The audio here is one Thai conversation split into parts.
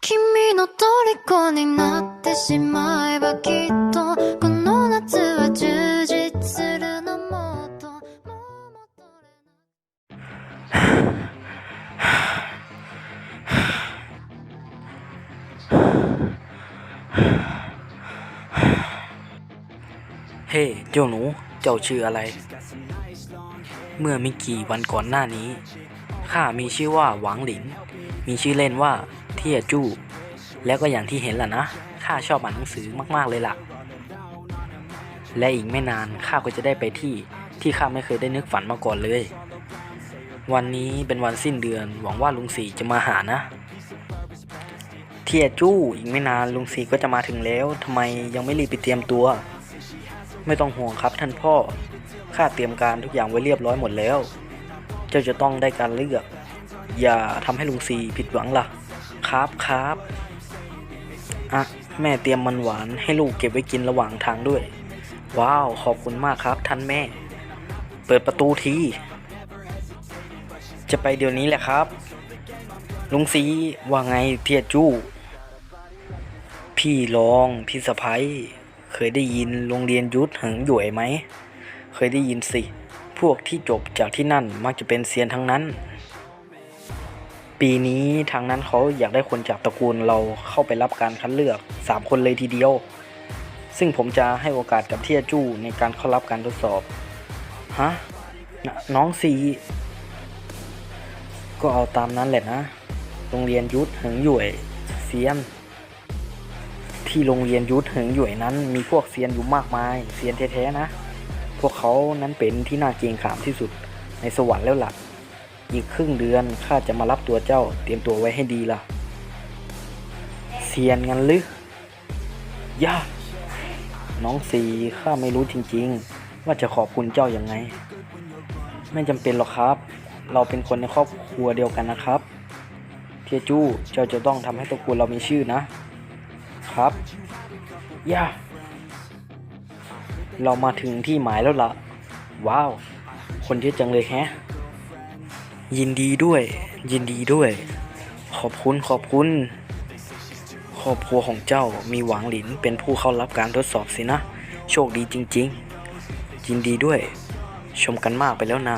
君の虜になってしまえばきっとこの夏は充実するのもっともう戻れない เฮ้เจ้าหนู เจ้าชื่ออะไร เมื่อไม่กี่วันก่อนหน้านี้ ข้ามีชื่อว่าหวังหลิน มีชื่อเล่นว่า เทียจู้แล้วก็อย่างที่เห็นล่ะนะข้าชอบอ่านหนังสือมากๆเลยล่ะ และอีกไม่นานข้าก็จะได้ไปที่ที่ข้าไม่เคยได้นึกฝันมาก่อนเลย วันนี้เป็นวันสิ้นเดือนหวังว่าลุงสีจะมาหานะ เทียจู้อีกไม่นานลุงสีก็จะมาถึงแล้วทำไมยังไม่รีบไปเตรียมตัว ไม่ต้องห่วงครับท่านพ่อข้าเตรียมการทุกอย่างไว้เรียบร้อยหมดแล้ว เจ้าจะต้องได้การเลือก อย่าทำให้ลุงซีผิดหวังล่ะ ครับครับอะแม่เตรียมมันหวานให้ลูกเก็บไว้กินระหว่างทางด้วย ว้าวขอบคุณมากครับท่านแม่ เปิดประตูทีจะไปเดี๋ยวนี้แหละครับ ลุงซีว่าไงเทียจู้ พี่รองพี่สะพ้ยเคยได้ยินโรงเรียนยุทธหิงหยวยไหม เคยได้ยินสิ พวกที่จบจากที่นั่นมักจะเป็นเซียนทั้งนั้น ปีนี้ทางนั้นเขาอยากได้คนจากตระกูลเราเข้าไปรับการคัดเลือก 3 คนเลยทีเดียว ซึ่งผมจะให้โอกาสกับเทียจู้ในการเข้ารับการทดสอบ ฮะนน้องซีก็เอาตามนั้นแหละนะ โรงเรียนยุทธเหิงหยวยเซียน ที่โรงเรียนยุทธเหิงหยวยนั้น มีพวกเซียนอยู่มากมายเซียนแท้ๆนะ พวกเขานั้นเป็นที่น่าเกรงขามที่สุดในสวรรค์แล้วหล่ะ อีกครึ่งเดือนข้าจะมารับตัวเจ้า เตรียมตัวไว้ให้ดีล่ะเซียนงันหรือย่าน้องสีข้าไม่รู้จริงๆ ว่าจะขอบคุณเจ้ายัางไง ไม่จำเป็นหรอกครับ เราเป็นคนในครอบครัวเดียวกันนะครับ เทียจู้เจ้าจะต้องทำให้ตระกูลเรามีชื่อนะ ครับย่าเรามาถึงที่หมายแล้วละ่ะ ว้าว คนเยอะจังเลยแฮะ ยินดีด้วย ยินดีด้วย ขอบคุณขอบคุณครอบครัวของเจ้ามีหวังหลินเป็นผู้เข้ารับการทดสอบสินะ โชคดีจริง ๆ ยินดีด้วย ชมกันมากไปแล้วนะ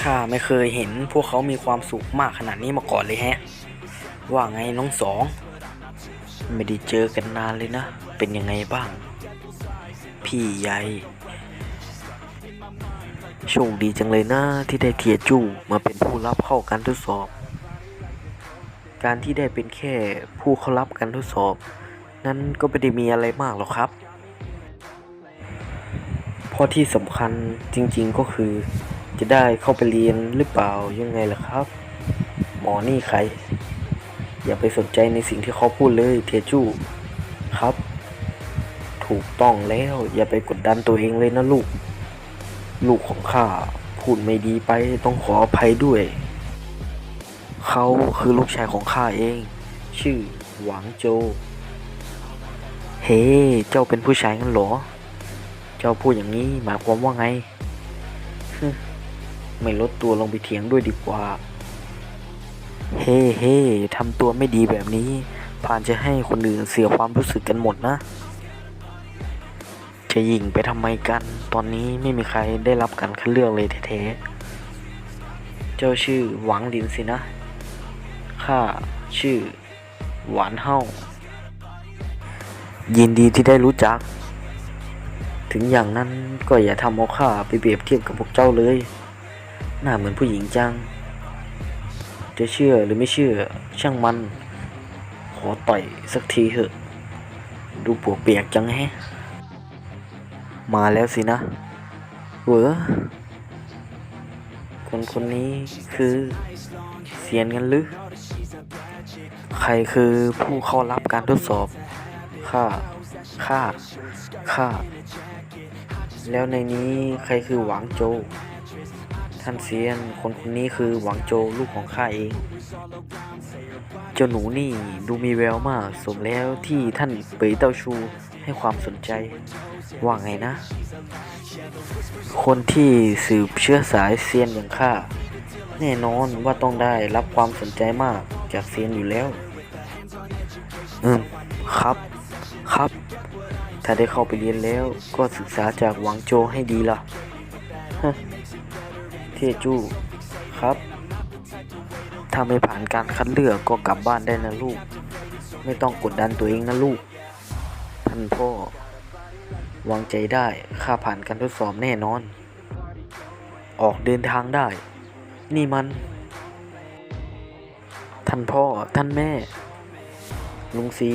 ข้าไม่เคยเห็นพวกเขามีความสุขมากขนาดนี้มาก่อนเลยแฮะ ว่าไงน้องสอง ไม่ได้เจอกันนานเลยนะ เป็นยังไงบ้าง พี่ใหญ่ โชคดีจังเลยนะที่ได้เทียจู้มาเป็นผู้รับเข้าการทดสอบ การที่ได้เป็นแค่ผู้เข้ารับการทดสอบ นั้นก็ไม่ได้มีอะไรมากหรอกครับเพราะที่สำคัญจริงๆก็คือ จะได้เข้าไปเรียนหรือเปล่ายังไงล่ะครับ หมอนี่ใคร อย่าไปสนใจในสิ่งที่เขาพูดเลยเทียจู้ครับ ถูกต้องแล้วอย่าไปกดดันตัวเองเลยนะลูก ลูกของข้าพูดไม่ดีไปต้องขออภัยด้วย เขาคือลูกชายของข้าเอง ชื่อหวังโจ เฮ้ เจ้าเป็นผู้ชายงั้นหรอ เจ้าพูดอย่างนี้หมายความว่าไง ไม่ลดตัวลงไปเถียงด้วยดีกว่า เฮ้เฮ้ทำตัวไม่ดีแบบนี้ ผ่านจะให้คนอื่นเสียความรู้สึกกันหมดนะ จะยิงไปทำไมกัน ตอนนี้ไม่มีใครได้รับการคัดเลือกเลยแท้ๆ เจ้าชื่อหวังลินสินะ ข้าชื่อ หวานเฮายินดีที่ได้รู้จัก ถึงอย่างนั้นก็อย่าทำเอาข้าไปเปรียบเทียบกับพวกเจ้าเลย หน้าเหมือนผู้หญิงจัง จะเชื่อหรือไม่เชื่อช่างมัน ขอต่อยสักทีเถอะ ดูปวกเปียกจังแฮะ มาแล้วสินะเหวอคนคนนี้คือเสียนกันหรือ ใครคือผู้เข้ารับการทดสอบข้าข้าข้าแล้วในนี้ใครคือหวังโจ ท่านเซียนคนคนนี้คือหวังโจลูกของข้าเอง เจ้าหนูนี่ดูมีแววมาก สมแล้วที่ท่านเปยเต้าชู ให้ความสนใจว่าไงนะ คนที่สืบเชื้อสายเซียนอย่างข้าแน่นอนว่าต้องได้รับความสนใจมากจากเซียนอยู่แล้ว อืม ครับ ครับ ถ้าได้เข้าไปเรียนแล้วก็ศึกษาจากหวังโจให้ดีละฮะเทจูครับ ถ้าไม่ผ่านการคัดเลือกก็กลับบ้านได้นะลูก ไม่ต้องกดดันตัวเองนะลูก ท่านพ่อวางใจได้ข้าผ่านการทดสอบแน่นอน ออกเดินทางได้ นี่มัน ท่านพ่อท่านแม่ ลุงซี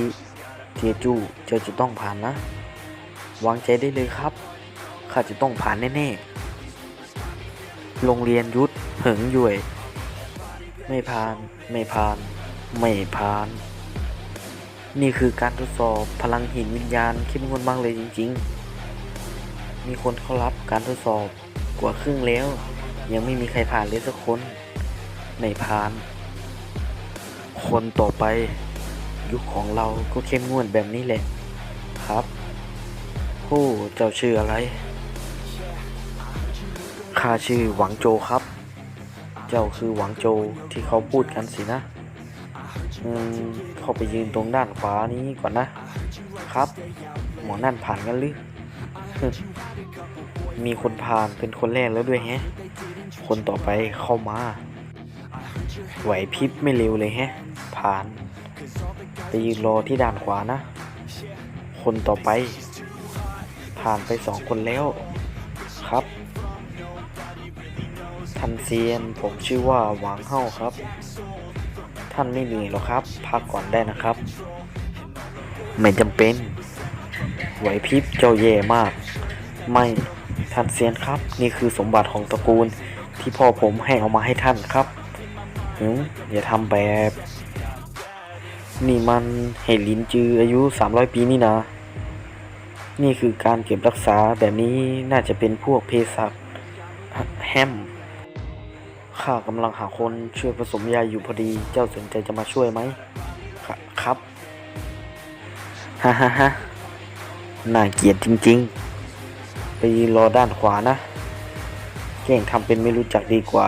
เทียจูเจ้าจะต้องผ่านนะ วางใจได้เลยครับ ข้าจะต้องผ่านแน่ๆ โรงเรียนยุทธเหิงหย่วย ไม่ผ่าน ไม่ผ่าน ไม่ผ่าน นี่คือการทดสอบพลังหินวิญญาณเข้มงวดมากเลยจริง ๆ มีคนเข้ารับการทดสอบกว่าครึ่งแล้ว ยังไม่มีใครผ่านเลยสักคนไม่ผ่าน คนต่อไป ยุคของเราก็เข้มงวดแบบนี้แหละครับโอ้เจ้าชื่ออะไรข้าชื่อหวังโจครับ เจ้าคือหวังโจที่เขาพูดกันสินะ เข้าไปยืนตรงด้านขวานี้ก่อนนะ ครับหมอนั่นผ่านกันหรือมีคนผ่านเป็นคนแรกแล้วด้วยแฮะ คนต่อไปเข้ามา ไหวพริบไม่เร็วเลยแฮะ ผ่านไปยืนรอที่ด้านขวานะ คนต่อไป ผ่านไปสองคนแล้ว ครับท่านเซียนผมชื่อว่าหวางเฮ้าครับ ท่านไม่เหนื่อยหรอกครับ พักก่อนได้นะครับ ไม่จำเป็น ไหวพริบเจ้าแย่มาก ไม่ท่านเซียนครับ นี่คือสมบัติของตระกูลที่พ่อผมให้เอามาให้ท่านครับหืมอย่าทำแบบ นี่มันเห็ดลินจืออายุ 300 ปีนี่นะ นี่คือการเก็บรักษาแบบนี้น่าจะเป็นพวกเภสัชแฮม ข้ากำลังหาคนช่วยผสมยาอยู่พอดี เจ้าสนใจจะมาช่วยไหมคครับ ฮ่าฮ่าฮ่าน่าเกลียดจริง ๆ ไปรอด้านขวานะ แกล้งทำเป็นไม่รู้จักดีกว่า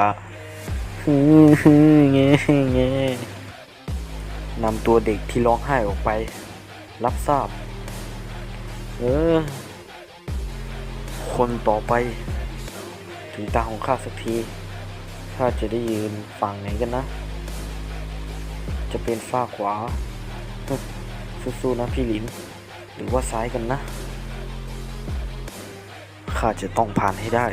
ฮึ่มฮึ่มเงี้เงี้นำตัวเด็กที่ร้องไห้ออกไป รับทราบ เออ คนต่อไป ถึงตาของข้าสักที ข้าจะได้ยืนฝั่งไหนกันนะ จะเป็นฝ้าขวาสู้ๆนะพี่หลิน หรือว่าซ้ายกันนะ ข้าจะต้องผ่านให้ได้